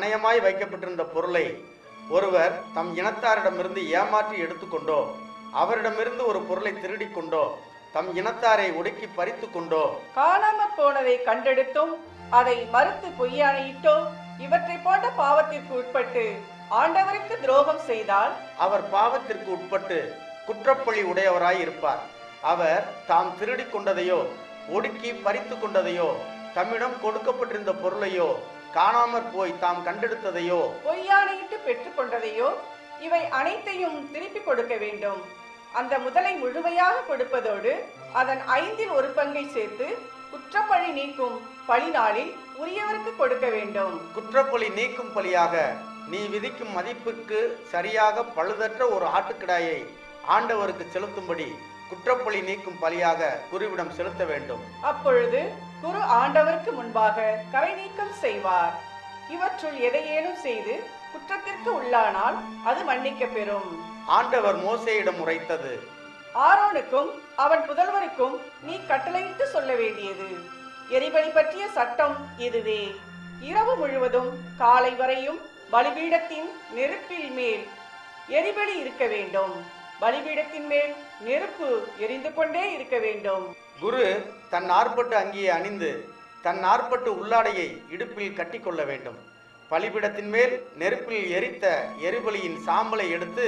பணயமாய் வைக்கப்பட்டிருந்த பொருளை ஒருவர் தம் இனத்தாரிடமிருந்து ஏமாற்றி எடுத்துக்கொண்டோ அவரிடமிருந்து ஒரு பொருளை திருடிக் கொண்டோ தம் இனத்தாரை ஒடுக்கி பறித்து கொண்டோ. காணாமற் போனதை கண்டெடுத்தும் அதை மறுத்து பொய்யானையிட்டோ இவற்றை போன்ற பாவத்திற்கு உட்பட்டு ஆண்டவருக்கு துரோகம் செய்தால்? அவர் பாவத்திற்கு உட்பட்டு குற்றப்பழி உடையவராய் இருப்பார். அவர் தாம் திருடிக் கொண்டதையோ ஒடுக்கி பறித்து கொண்டதையோ தம்மிடம் கொடுக்கப்பட்டிருந்த பொருளையோ காணாமற் போய் தாம் கண்டெடுத்ததையோ? பொய்யானையிட்டு பெற்றுக்கொண்டதையோ? இவை அனைத்தையும் திருப்பி கொடுக்க வேண்டும். அந்த முதலை முழுமையாக கொடுப்பதோடு அதன் ஐந்தில் ஒரு பங்கை சேர்த்து குற்றப்பழி நீக்கும் பழி நாளில் உரியவருக்கு கொடுக்க வேண்டும். குற்றப்பழி நீக்கும் பலியாக நீ விதிக்கும் மதிப்புக்கு சரியாக பழுதற்ற ஒரு ஆட்டுக்கிடாயை ஆண்டவருக்கு செலுத்தும்படி குற்றப்பழி நீக்கும் பலியாக குருவிடம் செலுத்த வேண்டும். அப்பொழுது குரு ஆண்டவருக்கு முன்பாக கரை நீக்கம் செய்வார். இவற்றுள் எதையேனும் செய்து குற்றத்திற்கு உள்ளானால் அது மன்னிக்கப் பெறும். ஆண்டவர் மோசேயிடம் உரைத்தது. ஆரோனுக்கும் அவன் புதல்வருக்கும் நீ கட்டளையிட்டு சொல்ல வேண்டியது. எரிபலி பற்றிய சட்டம் இதுவே. இரவு முழுவதும் காலை வரையும் பலிபீடத்தின் நெருப்பில் மேல் எரிபலி இருக்க வேண்டும். பலிபீடத்தின் மேல் நெருப்பு எரிந்து கொண்டே இருக்க வேண்டும். குரு தன் நாற்பட்டு அங்கியை அணிந்து தன் நாற்பட்டு உள்ளாடையை இடுப்பில் கட்டிக்கொள்ள வேண்டும். பலிபீடத்தின் மேல் நெருப்பில் எரித்த எரிபலியின் சாம்பலை எடுத்து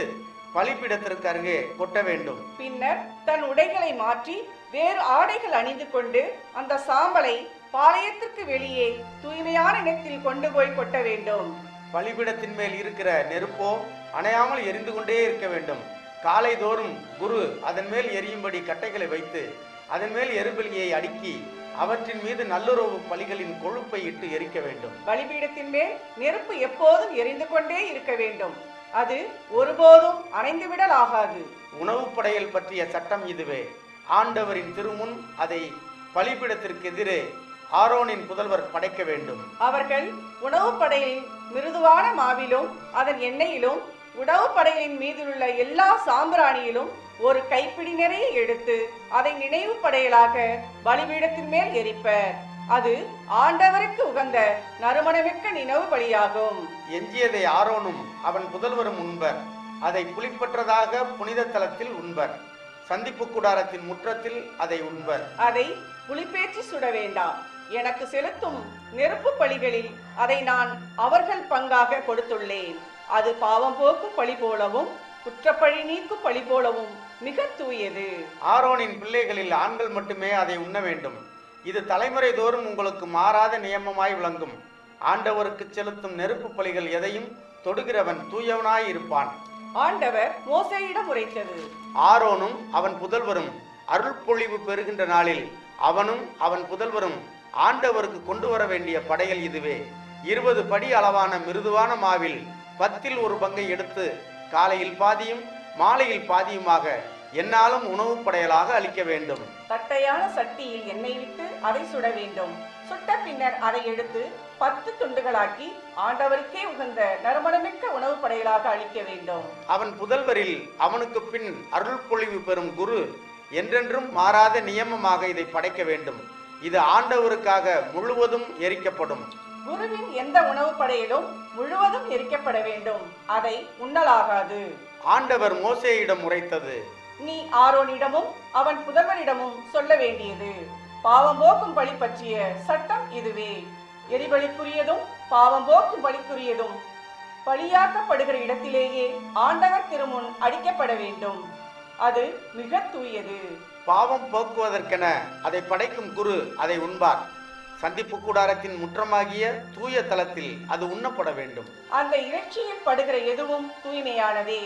பலிபீடத்திற்கு அருகே கொட்ட வேண்டும். பின்னர் தன் உடைகளை மாற்றி வேறு ஆடைகள் அணிந்து கொண்டு அந்த சாம்பலை பாளையத்திற்கு வெளியே தூய்மையான இடத்தில் கொண்டு போய் கொட்ட வேண்டும். பலிபீடத்தின் மேல் இருக்கிற நெருப்போ அணையாமல் எரிந்து கொண்டே இருக்க வேண்டும். காலைதோறும் குரு அதன் மேல் எரியும்படி கட்டைகளை வைத்து அதன் மேல் எரிபலியை அடுக்கி அவற்றின் மீது நல்லுறவு பலிகளின் கொழுப்பை இட்டு எரிக்க வேண்டும். பலிபீடத்தின் மேல் நெருப்பு எப்போதும் எரிந்து கொண்டே இருக்க வேண்டும். அது ஒருபோதும் அணைந்துவிடல் ஆகாது. உணவு படையல் பற்றிய சட்டம் இதுவே. ஆண்டவரின் திருமுன் அதை பலிபீடத்திற்கு எதிரே ஆரோனின் புதல்வர் படைக்க வேண்டும். அவர்கள் உணவு படையலின் மிருதுவான மாவிலும் அதன் எண்ணெயிலும் உணவு படையலின் மீதிலுள்ள எல்லா சாம்பிராணியிலும் ஒரு கைப்பிடி நிறைய எடுத்து அதை நினைவு படையலாக பலிபீடத்தின் மேல் எரிப்பர். அது ஆண்டவருக்கு உகந்த நறுமணமிக்க நினைவு பலியாகும். எஞ்சியதை ஆரோனும் அவன் புதல்வரும் உண்பர். அதை புளிப்பற்றதாக புனித தலத்தில் உண்பர். சந்திப்பு கூடாரத்தின் முற்றத்தில் அதை உண்பர். அதை புலிப்பேற்றி சுட வேண்டாம். எனக்கு செலுத்தும் நெருப்பு பலிகளில் அதை நான் அவர்கள் பங்காக கொடுத்துள்ளேன். அது பாவம் போக்கும் பழி போலவும் குற்றப்பழி நீக்கும் பழி போலவும் மிக தூயது. ஆரோனின் பிள்ளைகளில் ஆண்கள் மட்டுமே அதை உண்ண வேண்டும். இது தலைமுறை தோறும் உங்களுக்கு மாறாத நியமமாய் விளங்கும். ஆண்டவருக்கு செலுத்தும் நெருப்பு பலிகள் எதையும் தொடுகிறவன் தூயவனாய் இருப்பான். ஆண்டவர் மோசேயிடம் உரைத்தது. ஆரோனும் அவன் புதல்வரும் அருள்பொழிவு பெறுகின்ற நாளில் அவனும் அவன் புதல்வரும் ஆண்டவருக்கு கொண்டு வர வேண்டிய படையல் இதுவே. இருபது படி அளவான மிருதுவான மாவில் பத்தில் ஒரு பங்கை எடுத்து காலையில் பாதியும் மாலையில் பாதியுமாக என்னாலும் உணவு படையலாக அளிக்க வேண்டும். தட்டையான சட்டியில் எண்ணெய் விட்டு அதை சுட வேண்டும். சுட்ட பின்னர் அதை எடுத்து பத்து துண்டுகளாக்கி ஆண்டவருக்கே உகந்த நறுமணமிக்க உணவு படையலாக அளிக்க வேண்டும். அவன் புதல்வரில் அவனுக்கு பின் அருள் பொழிவு பெறும் குரு என்றென்றும் மாறாத நியமமாக இதை படைக்க வேண்டும். இது ஆண்டவருக்காக முழுவதும் எரிக்கப்படும். குருவின் எந்த உணவு படையிலும் முழுவதும் எரிக்கப்பட வேண்டும். அதை உண்ணலாகாது. ஆண்டவர் மோசேயிடம் உரைத்தது நீ ஆரோனிடமும் அவன் புதல்வரிடமும் சொல்ல வேண்டியது. பாவம் போக்கும் பழி பற்றிய சட்டம் இதுவே. எரிபலிக்குரியதும் பாவம் போக்கும் பலிக்குரியதும் பலியாக்கப்படுகிற இடத்திலேயே ஆண்டவர் திருமுன் அடிக்கப்பட வேண்டும். அது மிக தூயது. பாவம் போக்குவதற்கென அதை படைக்கும் குரு அதை உண்பார். சந்திப்பு கூடாரத்தின் முற்றமாகிய தூய தலத்தில் அது உண்ணப்பட வேண்டும். அந்த இறைச்சியில் படுகிற எதுவும் தூய்மையானதே.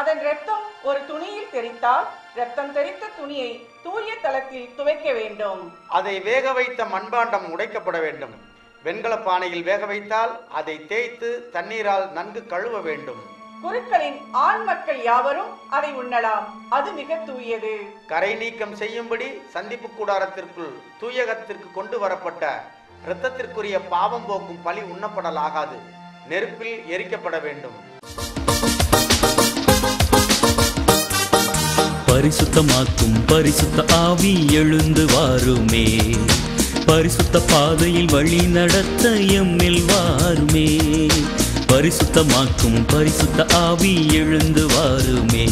அதன் இரத்தம் ஒரு துணியில் தெரித்தால் இரத்தம் தெரித்த துணியை தூய தலத்தில் துவைக்க வேண்டும். அதை வேக வைத்த மண்பாண்டம் உடைக்கப்பட வேண்டும். வெண்கல பானையில் வேக வைத்தால் அதை தேய்த்து தண்ணீரால் நன்கு கழுவ வேண்டும். குருக்களின் ஆண் மக்கள் யாவரும் அதை உண்ணலாம். அது மிக தூயது. கரை நீக்கம் செய்யும்படி சந்திப்பு கூடாரத்திற்குள் தூயகத்திற்கு கொண்டு வரப்பட்ட இரத்தத்திற்குரிய பாவம் போக்கும் பலி உண்ணப்படலாகாது. நெருப்பில் எரிக்கப்பட வேண்டும். பரிசுத்தமாக்கும் பரிசுத்த ஆவி எழுந்து வாருமே. பரிசுத்த பாதையில் வழி நடத்த எம்மில் வாருமே. பரிசுத்தமாக்கும் பரிசுத்த ஆவி எழுந்து வாருமே.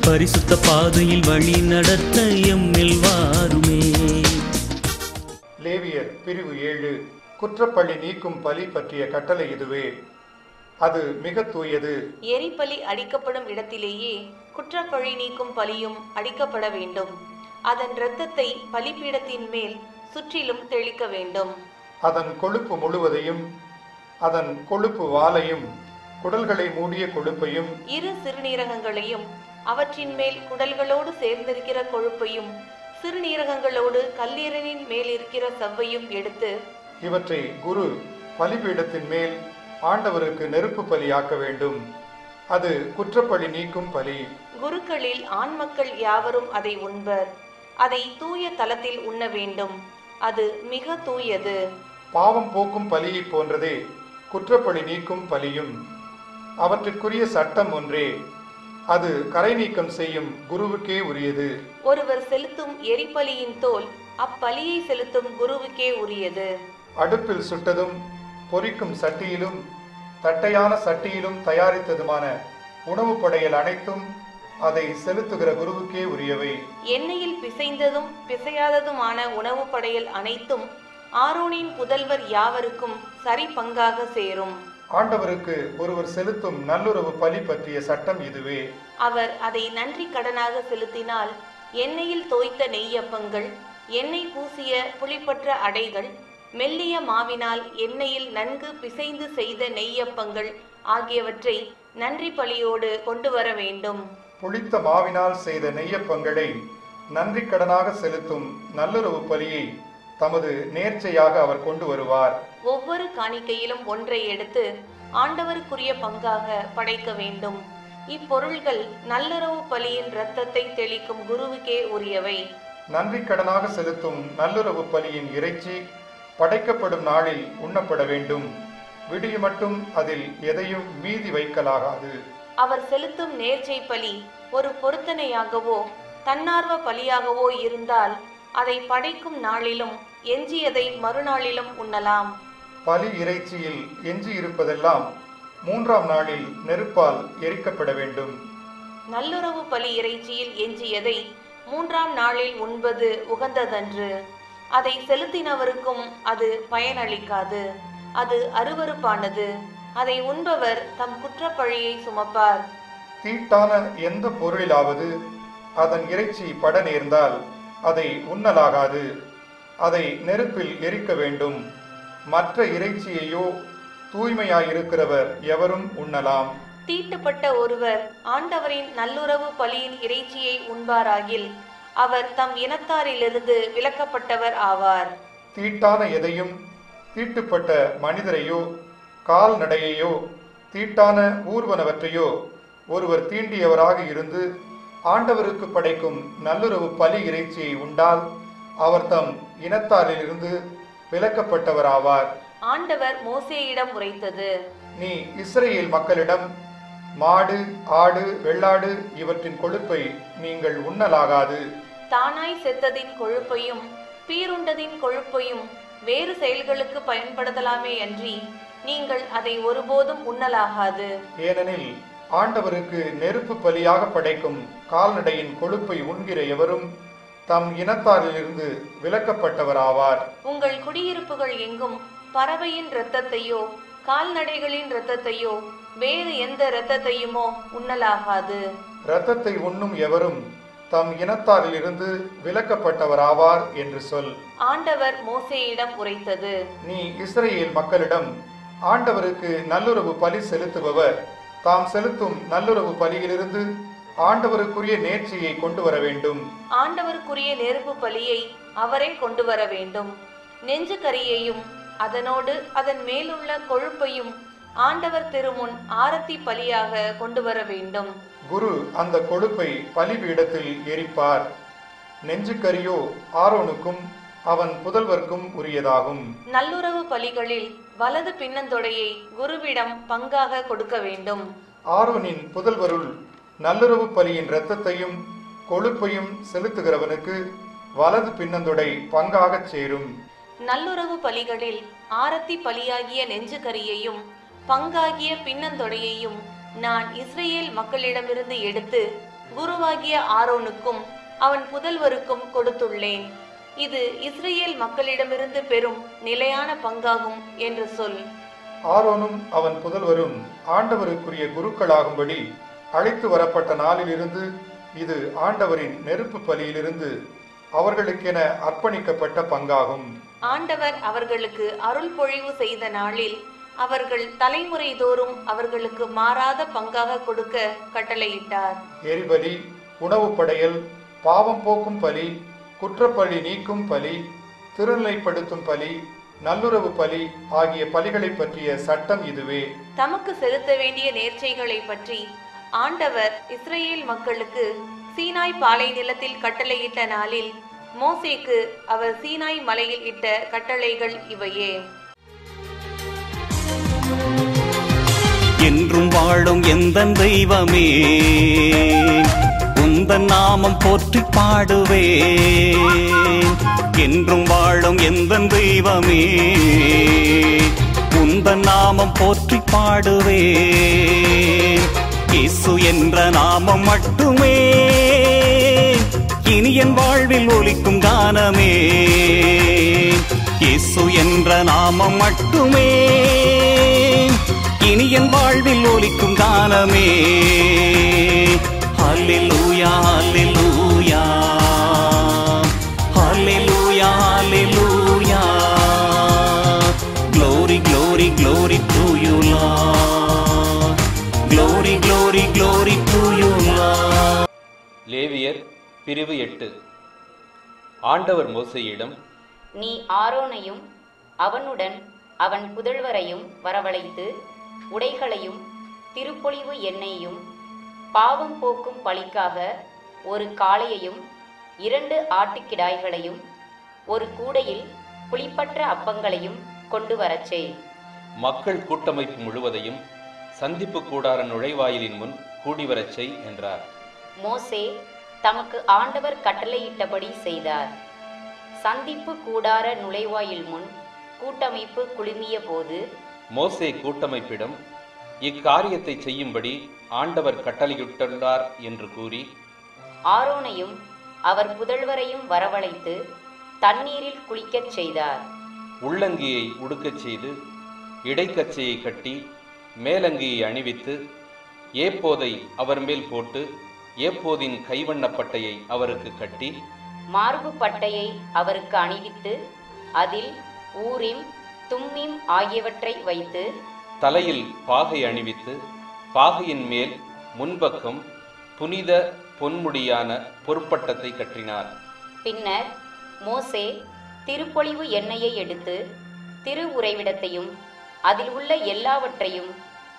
பரிசுத்த பாதையில் வழி நடத்த எம்மில் வாருமே. லேவியர் பிரிவு ஏழு. குற்றப்பழி நீக்கும் பலி பற்றிய கட்டளை இதுவே. அது மிக தூயது. எரிபலி அடிக்கப்படும் இடத்திலேயே குற்றப்பழி நீக்கும் பலியும் அடிக்கப்பட வேண்டும். அதன் இரத்தத்தை பலிபீடத்தின் மேல் சுற்றிலும் தெளிக்க வேண்டும். அதன் கொழுப்பு முழுவதையும் அதன் கொழுப்பு வாலையும் குடல்களை மூடிய கொழுப்பையும் இரு சிறுநீரகங்களையும் அவற்றின் மேல் குடல்களோடு சேர்ந்திருக்கிற கொழுப்பையும் சிறுநீரகங்களோடு கல்லீரலின் மேல் இருக்கிற சவ்வையும் எடுத்து இவற்றை குரு பலிபீடத்தின் மேல் ஆண்டவருக்கு நெருப்பு பலியாக்க வேண்டும். அது குற்றப்பழி நீக்கும் பலி. குருக்களில் ஆண் மக்கள் யாவரும் அதை உண்பர். அதை தூய தலத்தில் உண்ண வேண்டும். அது மிக தூயது. பாவம் போக்கும் பலியைப் போன்றதே குற்றப்பழி நீக்கும் பலியும். அவற்றிற்குரிய சட்டம் ஒன்றே. அது கரை நீக்கம் செய்யும் குருவுக்கே உரியது. ஒருவர் செலுத்தும் எரிபலியின் தோல் அப்பலியை செலுத்தும் குருவுக்கே உரியது. அடுப்பில் சுட்டதும் பொரிக்கும் சட்டியிலும் தட்டையான சட்டியிலும் தயாரித்ததுமான உணவுப் படையல் அனைத்தும் அதை செலுத்துகிற குருவுக்கே உரியவை. எண்ணெயில் பிசைந்ததும் பிசையாததுமான உணவு படையல் அனைத்தும் ஆரோனின் புதல்வர் யாவருக்கும் சரி பங்காக சேரும். ஆண்டவருக்கு ஒருவர் செலுத்தும் நல்லுறவு பலி பற்றிய சட்டம் இதுவே. அவர் அதை நன்றி கடனாக செலுத்தினால் எண்ணெயில் தோய்த்த நெய்யப்பங்கள் எண்ணெய் பூசிய புளிப்பற்ற அடைகள் மெல்லிய மாவினால் எண்ணெயில் நன்கு பிசைந்து செய்த நெய்யப்பங்கள் ஆகியவற்றை நன்றி பலியோடு கொண்டு வர வேண்டும். புளித்த மாவினால் செய்த நெய்யப்பங்களை நன்றி கடனாக செலுத்தும் நல்லுறவு பலியை தமது நேர்ச்சையாக அவர் கொண்டு வருவார். ஒவ்வொரு காணிக்கையிலும் ஒன்றை எடுத்து ஆண்டவருக்குரிய பங்காக படைக்க வேண்டும். இப்பொருள்கள் நல்லுறவு பலியின் இரத்தத்தை தெளிக்கும் குருவுக்கே உரியவை. நன்றி கடனாக செலுத்தும் நல்லுறவு பலியின் இறைச்சி படைக்கப்படும் நாளில் உண்ணப்பட வேண்டும். விடிய மட்டும் அதில் எதையும் மீதி வைக்கலாகாது. அவர் செலுத்தும் நேர்ச்சை பலி ஒரு பொருத்தனையாகவோ தன்னார்வ பலியாகவோ இருந்தால் அதை படைக்கும் நாளிலும் எஞ்சியதை மறுநாளிலும் உண்ணலாம். பலி இறைச்சியில் எஞ்சி இருப்பதெல்லாம் மூன்றாம் நாளில் நெருப்பால் எரிக்கப்பட வேண்டும். நல்லுறவு பலி இறைச்சியில் எஞ்சியதை மூன்றாம் நாளில் உண்பது உகந்ததன்று. அதை செலுத்தினவருக்கும் அது பயனளிக்காது. அது அருவருப்பானது. அதை உண்பவர் தம் குற்றப்பழியை சுமப்பார். தீட்டான எந்த பொருளிலாவது அதன் இறைச்சி பட நேர்ந்தால் அதை உண்ணலாகாது. அதை நெருப்பில் எரிக்க வேண்டும். மற்ற இறைச்சியையோ தூய்மையாயிருக்கிறவர் எவரும் உண்ணலாம். தீட்டுப்பட்ட ஒருவர் ஆண்டவரின் நல்லுறவு பலியின் இறைச்சியை உண்பாராகில் அவர் தம் இனத்தாரிலிருந்து விலக்கப்பட்டவர் ஆவார். தீட்டான எதையும் தீட்டுப்பட்ட மனிதரையோ கால்நடையையோ தீட்டான ஊர்வனவற்றையோ ஒருவர் தீண்டியவராக இருந்து ஆண்டவருக்கு படைக்கும் நல்லுறவு பலி இறைச்சியை உண்டால் அவர் தம் இனத்தாரிலிருந்து விலக்கப்பட்டவர் ஆவார் ஆண்டவர் மோசேயிடம் உரைத்தது. நீ இஸ்ரேல் மக்களிடம் மாடு ஆடு வெள்ளாடு இவற்றின் கொழுப்பை நீங்கள் உண்ணலாகாது. தானாய் செத்ததின் கொழுப்பையும் பீருண்டதின் கொழுப்பையும் வேறு செயல்களுக்கு பயன்படுத்தலாமே அன்றி நீங்கள் அதை ஒருபோதும் உண்ணலாகாது. ஏனெனில் ஆண்டவருக்கு நெருப்பு பலியாக படைக்கும் கால்நடையின் கொழுப்பை உண்கிற எவரும் தம் இனத்தாரிலிருந்து விலக்கப்பட்டவர் ஆவார் உங்கள் குடியிருப்புகள் எங்கும் பறவையின் இரத்தத்தையோ கால்நடைகளின் இரத்தத்தையோ வேறு எந்த இரத்தத்தையுமோ உண்ணலாகாது. இரத்தத்தை உண்ணும் எவரும் தம் இனத்தாரிலிருந்து விலக்கப்பட்டவர் ஆவார் என்று சொல். ஆண்டவர் மோசேயிடம் உரைத்தது. நீ இஸ்ரேல் மக்களிடம் ஆண்டவருக்கு நல்லுறவு பலி செலுத்துபவர். தாம் செலுத்தும் நல்லுறவு பலியிலிருந்து ஆண்டவருக்குரிய நேர்ச்சியை கொண்டு வர வேண்டும். ஆண்டவருக்குரிய நெருப்பு பலியை அவரே கொண்டு வர வேண்டும். நெஞ்சு கறியையும் அதனோடு அதன் மேலுள்ள கொழுப்பையும் ஆண்டவர் திருமுன் ஆரத்தி பலியாக கொண்டு வர வேண்டும். குரு அந்த கொழுப்பை பலிபீடத்தில் எரிப்பார். நெஞ்சுக்கரியோ ஆரோனுக்கும் அவன் புதல்வர்க்கும் உரியதாகும். நல்லுறவு பலிகளில் வலது பின்னந்தொடையை குருவிடம் பங்காக கொடுக்க வேண்டும். ஆரோனின் புதல்வருள் நல்லுறவு பலியின் இரத்தத்தையும் கொழுப்பையும் செலுத்துகிறவனுக்கு வலது பின்னந்தொடை பங்காகச் சேரும். நல்லுறவு பலிகளில் ஆரத்தி பலியாகிய நெஞ்சுகரியையும் பங்காகிய பின்னந்தொடையையும் நான் இஸ்ரேல் மக்களிடமிருந்து எடுத்து குருவாகிய ஆரோனுக்கும் அவன் புதல்வருக்கும் கொடுத்துள்ளேன். இது இஸ்ரேல் மக்களிடமிருந்து பெறும் நிலையான பங்காகும் என்று சொல். ஆரோனும் அவன் புதல்வரும் ஆண்டவருக்குரிய குருக்களாகும்படி அழைத்து வரப்பட்ட நாளிலிருந்து இது ஆண்டவரின் நெருப்பு பலியிலிருந்து அவர்களுக்கென அர்ப்பணிக்கப்பட்ட பங்காகும். ஆண்டவர் அவர்களுக்கு அருள் பொழிவு செய்த நாளில் அவர்கள் தலைமுறை தோறும் அவர்களுக்கு மாறாத பங்காக கொடுக்க கட்டளையிட்டார். எரிபலி உணவு படையல் பாவம் போக்கும் பலி குற்றப்பழி நீக்கும் பலி திருநிலைப்படுத்தும் பலி நல்லுறவு பலி ஆகிய பலிகளை பற்றிய சட்டம் இதுவே. தமக்கு செலுத்த வேண்டிய நேர்ச்சைகளை பற்றி ஆண்டவர் இஸ்ரேல் மக்களுக்கு சீனாய் பாலை நிலத்தில் கட்டளையிட்ட நாளில் மோசேக்கு அவர் சீனாய் மலையில் இட்ட கட்டளைகள் இவையே. என்றும் வாழும் எந்த தெய்வமே. உந்தன் நாமம் போற்றி பாடுவே என்றும் வாழும் எந்த தெய்வமே. உந்தன் நாமம் போற்றி பாடுவே இயேசு என்ற நாமம் மட்டுமே. இனி என் வாழ்வில் ஒலிக்கும் கானமே. இயேசு என்ற நாமம் மட்டுமே. இனி என் வாழ்வில் ஒலிக்கும் கானமே glory glory glory to you lord glory glory glory to you lord லேவியர் பிரிவு எட்டு ஆண்டவர் மோசேயிடம் நீ ஆரோனையும் அவனுடன் அவன் புதல்வரையும் வரவழைத்து உடைகளையும் திருப்பொழிவு எண்ணெயையும் பாவம் போக்கும் பலிக்காக ஒரு காளையையும் இரண்டு ஆட்டுக்கிடாய்களையும் ஒரு கூடையில் புளிப்பற்ற அப்பங்களையும் கொண்டு வரச் செய். மக்கள் கூட்டமைப்பு முழுவதையும் சந்திப்பு கூடார நுழைவாயிலின் முன் கூடிவரச் செய் என்றார். மோசே தமக்கு ஆண்டவர் கட்டளையிட்டபடி செய்தார். சந்திப்பு கூடார நுழைவாயில் முன் கூட்டமைப்பு குழுமிய போது மோசே கூட்டமைப்பிடம் இக்காரியத்தை செய்யும்படி ஆண்டவர் கட்டளையிட்டுள்ளார் என்று கூறி ஆரோனையும் அவர் புதல்வரையும் வரவழைத்து தண்ணீரில் குளிக்கச் செய்தார். உள்ளங்கியை உடுக்கச் செய்து இடைக்கச்சையை கட்டி மேலங்கியை அணிவித்து ஏப்போதை அவர் மேல் போட்டு ஏப்போதின் கைவண்ணப்பட்டையை அவருக்கு கட்டி மார்பு பட்டையை அவருக்கு அணிவித்து அதில் ஊரிம் தும்மிம் ஆகியவற்றை வைத்து தலையில் பாகை அணிவித்து பாகையின் மேல் முன்பக்கம் புனித பொன்முடியான பொற்பட்டத்தை கற்றினார் பின்னர் மோசே திருப்பொழிவு எண்ணெயை எடுத்து திரு உறைவிடத்தையும் அதில் உள்ள எல்லாவற்றையும்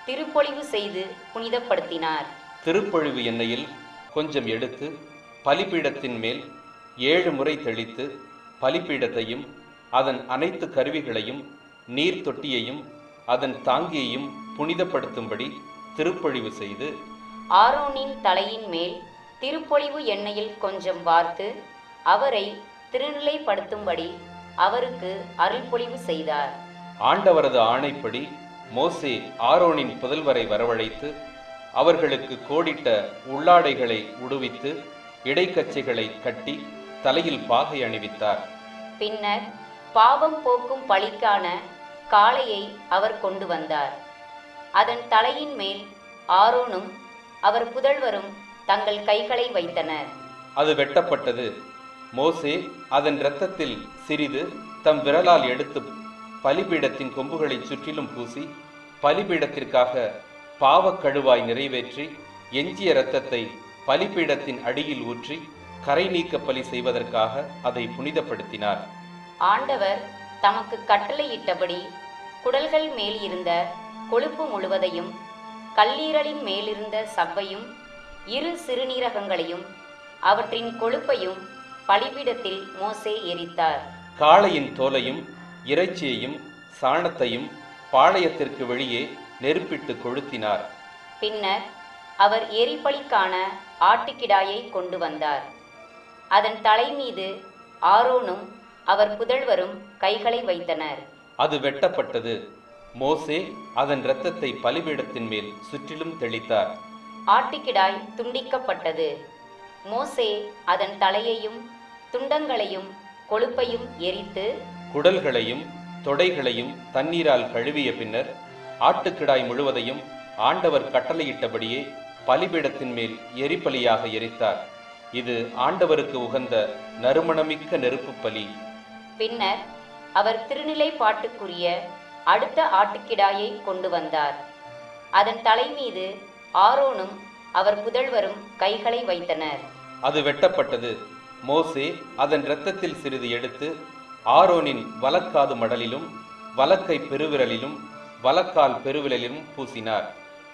திருப்பொழிவு செய்து புனிதப்படுத்தினார். திருப்பொழிவு எண்ணெயில் கொஞ்சம் எடுத்து பலிபீடத்தின் மேல் ஏழு முறை தெளித்து பலிபீடத்தையும் அதன் அனைத்து கருவிகளையும் நீர் தொட்டியையும் அதன் தாங்கியையும் புனிதப்படுத்தும்படி திருப்பொழிவு செய்து ஆரோனின் தலையின் மேல் திருப்பொழிவு எண்ணெயில் கொஞ்சம் வார்த்து அவரை திருநிலைப்படுத்தும்படி அவருக்கு அருள்பொழிவு செய்தார். ஆண்டவரது ஆணைப்படி மோசே ஆரோனின் புதல்வரை வரவழைத்து அவர்களுக்கு கோடிட்ட உள்ளாடைகளை உடுவித்து இடைக்கச்சைகளை கட்டி தலையில் பாகை அணிவித்தார். பின்னர் பாவம் போக்கும் பழிக்கான காளையை அவர் கொண்டு வந்தார். அதன் தலையின் மேல் ஆரோனும் அவர் புதல்வரும் தங்கள் கைகளை வைத்தனர். அது வெட்டப்பட்டது. மோசே அதன் இரத்தத்தில் சிறிது தம் விரலால் எடுத்து பலிபீடத்தின் கொம்புகளைச் சுற்றிலும் பூசி பலிபீடத்திற்காக பாவக்கழுவாய் நிறைவேற்றி எஞ்சிய இரத்தத்தை பலிபீடத்தின் அடியில் ஊற்றி கரை நீக்க பலி செய்வதற்காக அதை புனிதப்படுத்தினார். ஆண்டவர் தமக்கு கட்டளையிட்டபடி குடல்கள் மேல் இருந்த கொழுப்பு முழுவதையும் கல்லீரலின் மேலிருந்த சவ்வையும் இரு சிறுநீரகங்களையும் அவற்றின் கொழுப்பையும் பலிபீடத்தில் மோசே எரித்தார். காளையின் தோலையும் இறைச்சியையும் சாணத்தையும் பாளையத்திற்கு வெளியே நெருப்பிட்டு கொளுத்தினார். பின்னர் அவர் எரிபலிக்கான ஆட்டுக்கிடாயை கொண்டு வந்தார். அதன் தலை மீது ஆரோனும் அவர் புதல்வரும் கைகளை வைத்தனர். அது வெட்டப்பட்டது. மோசே அதன் இரத்தத்தை பலிபீடத்தின் மேல் சுற்றிலும் தெளித்தார். ஆட்டுக்கிடாய் துண்டிக்கப்பட்டது. மோசே அதன் தலையையும் துண்டங்களையும் கொழுப்பையும் எரித்து குடல்களையும் தொடைகளையும் தண்ணீரால் கழுவிய பின்னர் ஆட்டுக்கிடாய் முழுவதையும் ஆண்டவர் கட்டளையிட்டபடியே பலிபீடத்தின் மேல் எரிபலியாக எரித்தார். இது ஆண்டவருக்கு உகந்த நறுமணமிக்க நெருப்புப் பலி. பின்னர் அவர் திருநிலைப்பாட்டுக்குரிய அடுத்த ஆட்டுக்கிடாயை கொண்டு வந்தார். அதன் தலை மீது ஆரோனும் அவர் புதல்வரும் கைகளை வைத்தனர். அது வெட்டப்பட்டது. மோசே அதன் இரத்தத்தில் சிறிது எடுத்து ஆரோனின் வலக்காது மடலிலும் வலக்கை பெருவிரலிலும் வலக்கால் பெருவிரலிலும் பூசினார்.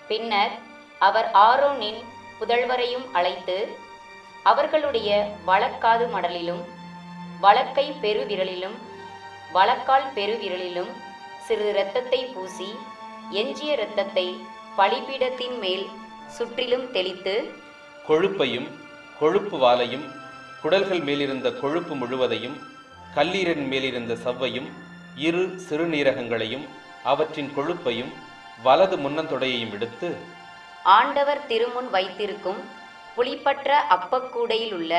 பின்னர் அவர் ஆரோனின் புதல்வரையும் அழைத்து அவர்களுடைய வலக்காது மடலிலும் வலக்கை பெருவிரலிலும் வலக்கால் பெருவிரலிலும் சிறிது இரத்தத்தை பூசி எஞ்சிய இரத்தத்தை பலிபீடத்தின் மேல் சுற்றிலும் தெளித்து கொழுப்பையும் கொழுப்பு வாலையும் குடல்கள் மேலிருந்த கொழுப்பு முழுவதையும் கல்லீரன் மேலிருந்த சவ்வையும் இரு சிறுநீரகங்களையும் அவற்றின் கொழுப்பையும் வலது முன்னந்தொடையையும் எடுத்து ஆண்டவர் திருமுன் வைத்திருக்கும் புளிப்பற்ற அப்பக்கூடையில் உள்ள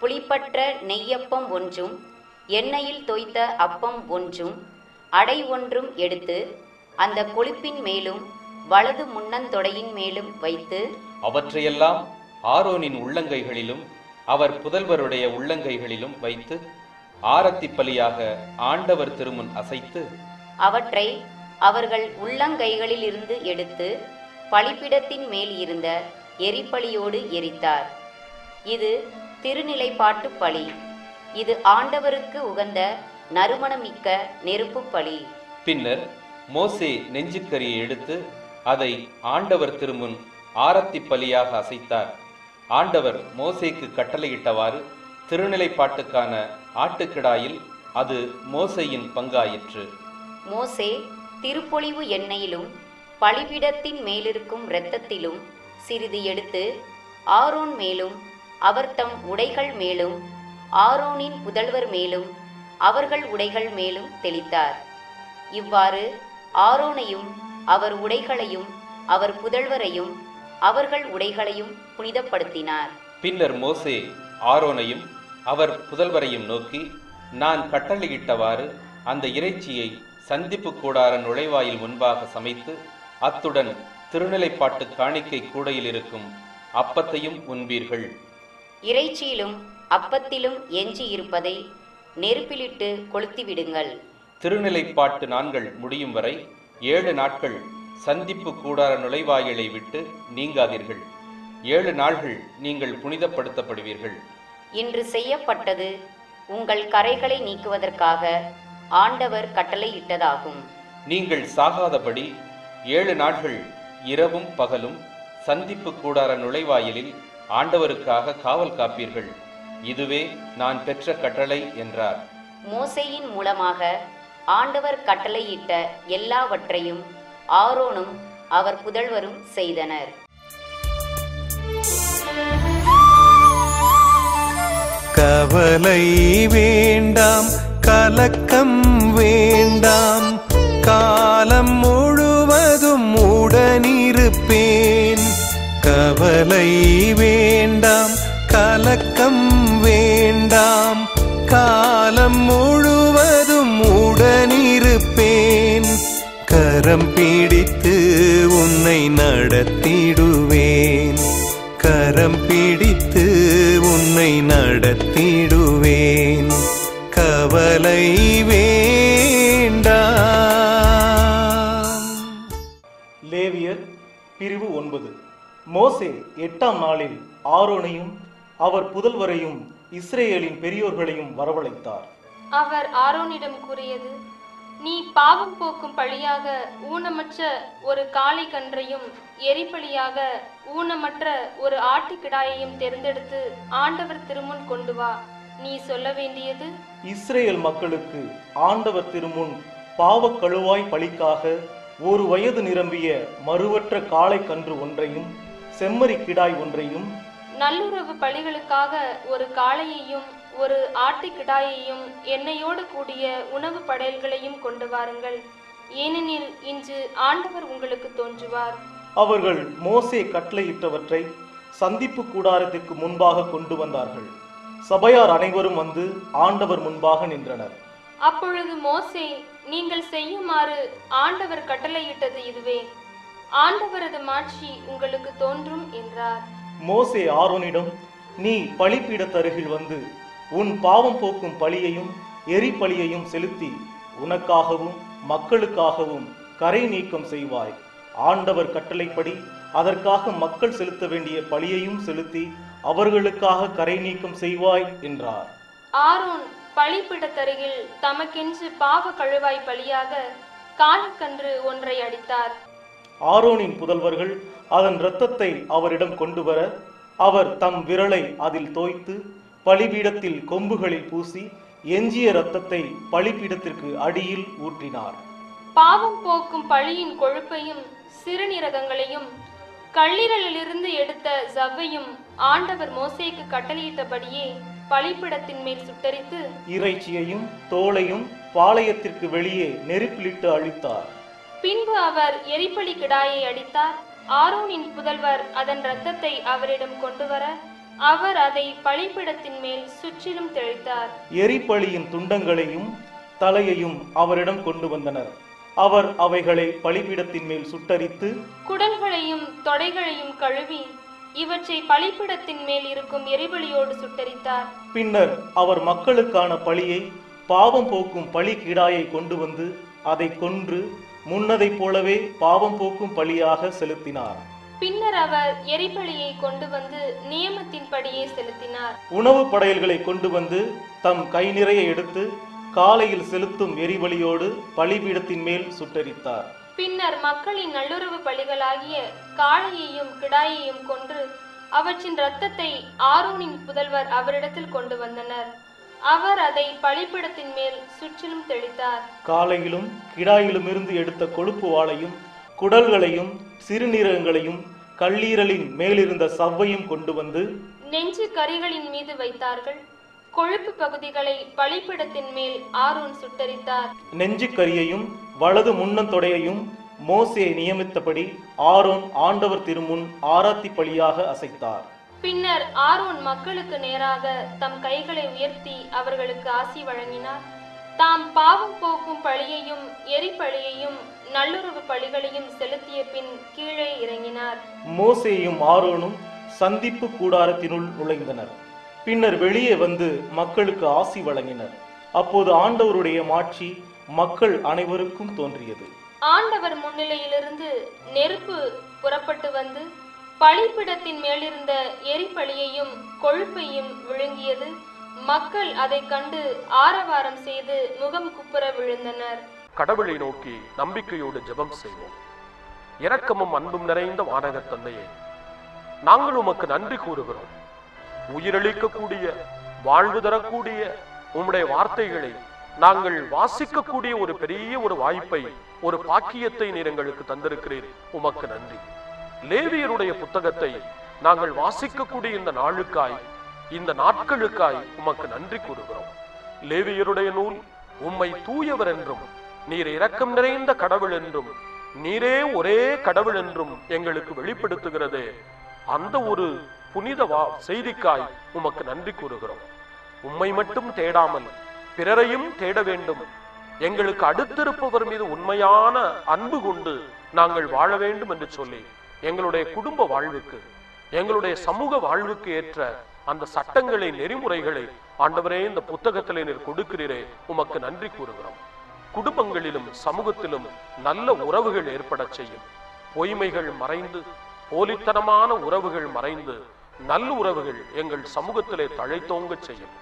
புளிப்பற்ற நெய்யப்பம் ஒன்றும் எண்ணெயில் தோய்த்த அப்பம் ஒன்றும் அடை ஒன்றும் எடுத்து அந்த கொழுப்பின் மேலும் வலது முன்னந்தொடையின் மேலும் வைத்து அவற்றையெல்லாம் ஆரோனின் உள்ளங்கைகளிலும் அவர் புதல்வருடைய உள்ளங்கைகளிலும் வைத்து ஆரத்தி பலியாக ஆண்டவர் திருமுன் அசைத்து அவற்றை அவர்கள் உள்ளங்கைகளில் இருந்து எடுத்து பலிப்பிடத்தின் மேல் இருந்த எரிபலியோடு எரித்தார். இது திருநிலைப்பாட்டு பலி இது ஆண்டவருக்கு உகந்த நறுமணமிக்க நெருப்புப் பலி பின்னர் மோசே நெஞ்சுக்கரியை எடுத்து அதை ஆண்டவர் திருமுன் ஆரத்தி பலியாக அசைத்தார். ஆண்டவர் மோசேக்கு கட்டளையிட்டவாறு திருநிலைப்பாட்டுக்கான ஆட்டுக்கிடாயில் அது மோசேயின் பங்காயிற்று. மோசே திருப்பொழிவு எண்ணெயிலும் பலிபீடத்தின் மேலிருக்கும் இரத்தத்திலும் சிறிது எடுத்து ஆரோன் மேலும் அவர் தம் உடைகள் மேலும் ஆரோனின் புதல்வர் மேலும் அவர்கள் உடைகள் மேலும் தெளித்தார். இவ்வாறு ஆரோனையும் அவர் உடைகளையும் அவர் புதல்வரையும் அவர்கள் உடைகளையும் புனிதப்படுத்தினார். பின்னர் மோசே ஆரோனையும் அவர் புதல்வரையும் நோக்கி நான் கட்டளையிட்டவாறு அந்த இறைச்சியை சந்திப்பு கூடார நுழைவாயில் முன்பாக சமைத்து அத்துடன் திருநிலைப்பாட்டு காணிக்கை கூடையில் இருக்கும் அப்பத்தையும் உண்பீர்கள். இறைச்சியிலும் அப்பத்திலும் எஞ்சி இருப்பதை நெருப்பிலிட்டு கொளுத்திவிடுங்கள். திருநிலைப்பாட்டு நாட்கள் முடியும் வரை ஏழு நாட்கள் சந்திப்பு கூடார நுழைவாயிலை விட்டு நீங்காதீர்கள். ஏழு நாள்கள் நீங்கள் புனிதப்படுத்தப்படுவீர்கள். இன்று செய்யப்பட்டது உங்கள் கரைகளை நீக்குவதற்காக ஆண்டவர் கட்டளையிட்டதாகும். நீங்கள் சாகாதபடி ஏழு நாட்கள் இரவும் பகலும் சந்திப்பு கூடார நுழைவாயிலில் ஆண்டவருக்காக காவல் காப்பீர்கள். இதுவே நான் பெற்ற கட்டளை என்றார். மோசேயின் மூலமாக ஆண்டவர் கட்டளையிட்ட எல்லாவற்றையும் ஆரோனும் அவர் புதல்வரும் செய்தனர். கவலை வேண்டாம் கலக்கம் வேண்டாம் காலம் முழுவதும் உடனிருப்பேன் கவலை வேண்டாம் கலக்கம் வேண்டாம். காலம் முழுவதும் உடனிருப்பேன். கரம் பிடித்து உன்னை நடத்திடுவேன். கரம் பிடித்து உன்னை நடத்திடுவேன். கவலை வேண்டாம் மோசே எட்டாம் நாளில் ஆரோனையும் அவர் புதல்வரையும் இஸ்ரேலின் பெரியோர்களையும் வரவழைத்தார். அவர் ஆரோனிடம் கூறியது நீ பாவம் போக்கும் பழியாக ஊனமற்ற ஒரு காளை கன்றையும் எரிபலியாக ஊனமற்ற ஒரு ஆட்டுக்கிடாயையும் தேர்ந்தெடுத்து ஆண்டவர் திருமுன் கொண்டு வா. நீ சொல்ல வேண்டியது? இஸ்ரேல் மக்களுக்கு ஆண்டவர் திருமுன் பாவக் கழுவாய் பலிக்காக ஒரு வயது நிரம்பிய மறுவற்ற காளை கன்று ஒன்றையும் செம்மறி கிடாய் ஒன்றையும் நல்லுறவு பலிகளுக்காக ஒரு காளையையும் ஒரு ஆட்டுக்கிடாயையும் எண்ணெயோடு கூடிய உணவு படையல்களையும் கொண்டு வாருங்கள். ஏனெனில் இன்று ஆண்டவர் உங்களுக்கு தோன்றுவார். அவர்கள் மோசே கட்டளையிட்டவற்றை சந்திப்பு கூடாரத்திற்கு முன்பாக கொண்டு வந்தார்கள். சபையார் அனைவரும் வந்து ஆண்டவர் முன்பாக நின்றனர். அப்பொழுது மோசே நீங்கள் செய்யுமாறு ஆண்டவர் கட்டளையிட்டது இதுவே. ஆண்டவரது மாட்சி உங்களுக்கு தோன்றும் என்றார். மோசே ஆரோனிடம் நீ பலிப்பீடத்தருகில் வந்து உன் பாவம் போக்கும் பலியையும் எரிபலியையும் செலுத்தி உனக்காகவும் மக்களுக்காகவும் கரை நீக்கம் செய்வாய். ஆண்டவர் கட்டளைப்படி அதற்காக மக்கள் செலுத்த வேண்டிய பலியையும் செலுத்தி அவர்களுக்காக கரை நீக்கம் செய்வாய் என்றார். ஆரோன் பலிப்பிடத்தருகில் தமக்கென்று பாவ கழுவாய் பலியாக காலக்கன்று ஒன்றை அடித்தார். ஆரோனின் புதல்வர்கள் அதன் இரத்தத்தை அவரிடம் கொண்டு வர அவர் தம் விரலை அதில் தோய்த்து பலிபீடத்தில் கொம்புகளில் பூசி எஞ்சிய இரத்தத்தை பலிபீடத்திற்கு அடியில் ஊற்றினார். பாவம் போக்கும் பழியின் கொழுப்பையும் சிறுநீரகங்களையும் கல்லீரலிலிருந்து எடுத்த ஜவ்வையும் ஆண்டவர் மோசேக்கு கட்டளையிட்டபடியே பலிப்பிடத்தின் மேல் சுட்டரித்து இறைச்சியையும் தோலையும் பாளையத்திற்கு வெளியே நெருப்பிலிட்டு அழித்தார். பின்பு அவர் எரிபலி கிடாயை அடித்தார். ஆரோனின் புதல்வர் அதன் இரத்தத்தை அவரிடம் கொண்டு வர அவர் அதை பலிப்பிடத்தின் மேல் சுற்றிலும் தெளித்தார். எரிபலியின் துண்டங்களையும் தலையையும் அவரிடம் கொண்டு வந்தனர். அவர் அவைகளை பலிபீடத்தின் மேல் சுட்டரித்து குடல்களையும் தொடைகளையும் கழுவி இவற்றை பலிப்பிடத்தின் மேல் இருக்கும் எரிபலியோடு சுட்டரித்தார். பின்னர் அவர் மக்களுக்கான பலியை பாவம் போக்கும் பலி கிடாயை கொண்டு வந்து அதை கொன்று முன்னதைப் போலவே பாவம் போக்கும் பலியாக செலுத்தினார். பின்னர் அவர் எரிபலியை கொண்டு வந்து நியமத்தின்படியே செலுத்தினார். உணவு படையல்களை கொண்டு வந்து தம் கை நிறைய எடுத்து காலையில் செலுத்தும் எரிபலியோடு பலிபீடத்தின் மேல் சுட்டரித்தார். பின்னர் மக்களின் நல்லுறவு பலிகளாகிய காளையையும் கிடாயையும் கொன்று அவற்றின் இரத்தத்தை ஆரோனின் புதல்வர் அவரிடத்தில் கொண்டு வந்தனர். அவர் அதை பலிப்பிடத்தின் மேல் சுற்றிலும் தெளித்தார். காலையிலும் கிடாயிலும் இருந்து எடுத்த கொழுப்பு வாளையும் குடல்களையும் சிறுநீரகங்களையும் கல்லீரலின் மேலிருந்த சவ்வையும் கொண்டு வந்து நெஞ்சு கரிகளின் மீது வைத்தார்கள். கொழுப்பு பகுதிகளை பலிப்பிடத்தின் மேல் ஆரோன் சுட்டரித்தார். நெஞ்சுக்கரியையும் வலது முன்னந்தொடையையும் மோசே நியமித்தபடி ஆரோன் ஆண்டவர் திருமுன் ஆராத்தி பலியாக அசைத்தார். பின்னர் ஆரோன் மக்களுக்கு நேராக தம் கைகளை உயர்த்தி அவர்களுக்கு ஆசி வழங்கினார். தாம் பாவம் போக்கும் பழியையும் எரிபழியையும் நல்லுறவு பழிகளையும் செலுத்திய பின் கீழே இறங்கினார். மோசேயும் ஆரோனும் சந்திப்பு கூடாரத்தினுள் நுழைந்தனர். பின்னர் வெளியே வந்து மக்களுக்கு ஆசி வழங்கினர். அப்போது ஆண்டவருடைய மாட்சி மக்கள் அனைவருக்கும் தோன்றியது. ஆண்டவர் முன்னிலையிலிருந்து நெருப்பு புறப்பட்டு வந்து பலிப்பிடத்தின் மேலிருந்த எரிபலியையும் கொழுப்பையும் விழுங்கியது. மக்கள் அதை கண்டு ஆரவாரம் செய்து முகம் குப்புற விழுந்தனர். கடவுளை நோக்கி நம்பிக்கையோடு ஜெபம் செய்வோம். இரக்கமும் அன்பும் நிறைந்த வானக தந்தையே நாங்கள் உமக்கு நன்றி கூறுகிறோம். உயிரளிக்கக்கூடிய வாழ்வு தரக்கூடிய உம்முடைய வார்த்தைகளை நாங்கள் வாசிக்கக்கூடிய ஒரு பெரிய ஒரு வாய்ப்பை ஒரு பாக்கியத்தை நீர் எங்களுக்கு தந்திருக்கிறீர். உமக்கு நன்றி. லேவியருடைய புத்தகத்தை நாங்கள் வாசிக்கக்கூடிய இந்த நாளுக்காய் இந்த நாட்களுக்காய் உமக்கு நன்றி கூறுகிறோம். லேவியருடைய நூல் உம்மை தூயவர் என்றும் நீர் இரக்கம் நிறைந்த கடவுள் என்றும் நீரே ஒரே கடவுள் என்றும் எங்களுக்கு வெளிப்படுத்துகிறது. அந்த ஒரு புனித வா செய்திக்காய் உமக்கு நன்றி கூறுகிறோம். உம்மை மட்டும் தேடாமல் பிறரையும் தேட வேண்டும். எங்களுக்கு அடுத்திருப்பவர் மீது உண்மையான அன்பு கொண்டு நாங்கள் வாழ வேண்டும் என்று சொல்லி எங்களுடைய குடும்ப வாழ்வுக்கு எங்களுடைய சமூக வாழ்வுக்கு ஏற்ற அந்த சட்டங்களை நெறிமுறைகளை ஆண்டவரே இந்த புத்தகத்திலே நீர் கொடுக்கிறீரே. உமக்கு நன்றி கூறுகிறோம். குடும்பங்களிலும் சமூகத்திலும் நல்ல உறவுகள் ஏற்படச் செய்யும். பொய்மைகள் மறைந்து போலித்தனமான உறவுகள் மறைந்து நல்ல உறவுகள் எங்கள் சமூகத்திலே தழைத்தோங்கச் செய்யும்.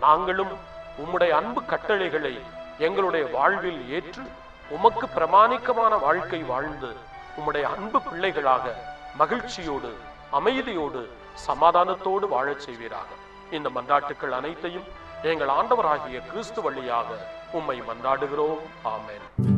நாங்களும் உம்முடைய அன்பு கட்டளைகளை எங்களுடைய வாழ்வில் ஏற்று உமக்கு பிரமாணிக்கமான வாழ்க்கை வாழ்ந்து உம்முடைய அன்பு பிள்ளைகளாக மகிழ்ச்சியோடு அமைதியோடு சமாதானத்தோடு வாழச் செய்வீராக. இந்த மன்றாட்டுக்கள் அனைத்தையும் எங்கள் ஆண்டவராகிய கிறிஸ்து வழியாக உம்மை மன்றாடுகிறோம். ஆமேன்.